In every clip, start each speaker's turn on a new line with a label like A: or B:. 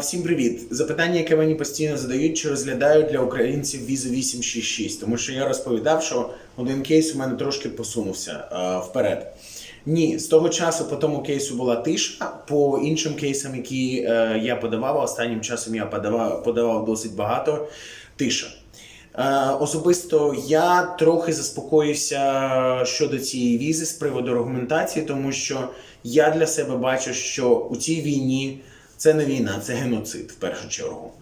A: Всім привіт! Запитання, яке мені постійно задають, чи розглядають для українців візу 866, тому що я розповідав, що один кейс у мене трошки посунувся вперед. Ні, з того часу по тому кейсу була тиша. По іншим кейсам, які е, я подавав, останнім часом я подавав, подавав досить багато. Тиша. Е, Особисто я трохи заспокоюся щодо цієї візи з приводу аргументації, тому що я для себе бачу, що у цій війні це не війна, це геноцид в першу чергу.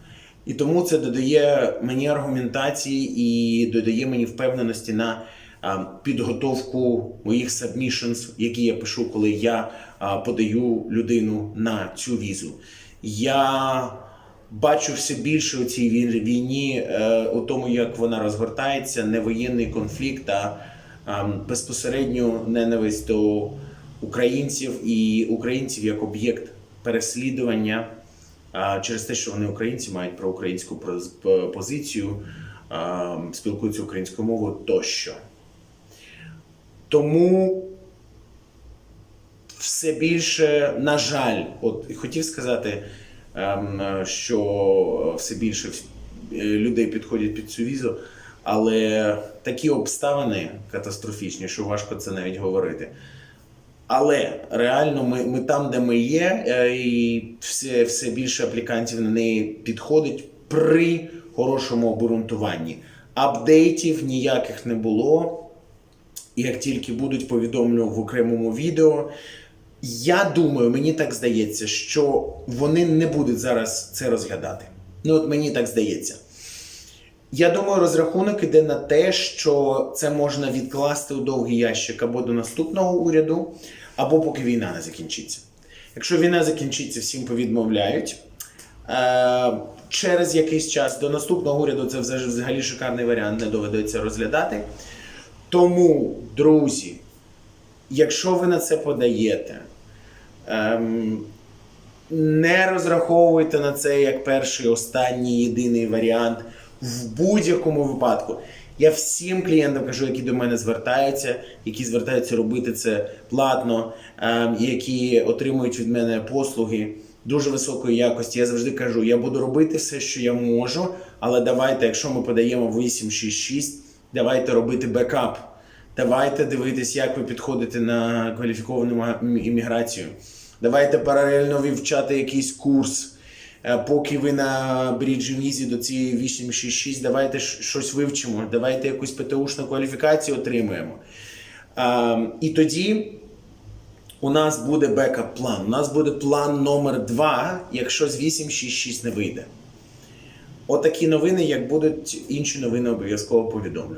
A: І тому це додає мені аргументації і додає мені впевненості на підготовку моїх submissions, які я пишу, коли я подаю людину на цю візу. Я бачу все більше у цій війні, е, у тому, як вона розгортається, не воєнний конфлікт, а, безпосередньо ненависть до українців і українців як об'єкт переслідування через те, що вони українці мають проукраїнську позицію, спілкуються українською мовою тощо. Тому все більше, на жаль, от хотів сказати, ем, що все більше е, людей підходять під цю візу, але такі обставини катастрофічні, що важко це навіть говорити. Але реально ми, ми там, де ми є, е, і все, все більше аплікантів на неї підходить при хорошому обґрунтуванні. Апдейтів ніяких не було. Як тільки будуть, повідомлю в окремому відео. Я думаю, мені так здається, що вони не будуть зараз це розглядати. Ну, от мені так здається. Я думаю, розрахунок іде на те, що це можна відкласти у довгий ящик або до наступного уряду, або поки війна не закінчиться. Якщо війна закінчиться, всім повідмовляють. Е, через якийсь час до наступного уряду це взагалі- шикарний варіант, не доведеться розглядати. Тому, друзі, якщо ви на це подаєте, ем, не розраховуйте на це як перший, останній, єдиний варіант в будь-якому випадку. Я всім клієнтам кажу, які до мене звертаються, які звертаються робити це платно, ем, які отримують від мене послуги дуже високої якості. Я завжди кажу, я буду робити все, що я можу, але давайте, якщо ми подаємо 866, давайте робити бекап. Давайте дивитись, як ви підходите на кваліфіковану імміграцію. Давайте паралельно вивчати якийсь курс. Е, Поки ви на бріджі візі до цієї 866, давайте щось вивчимо, давайте якусь ПТУшну кваліфікацію отримаємо. І тоді у нас буде бекап-план. У нас буде план номер 2, якщо з 866 не вийде. Отакі новини, як будуть інші новини, обов'язково повідомлю.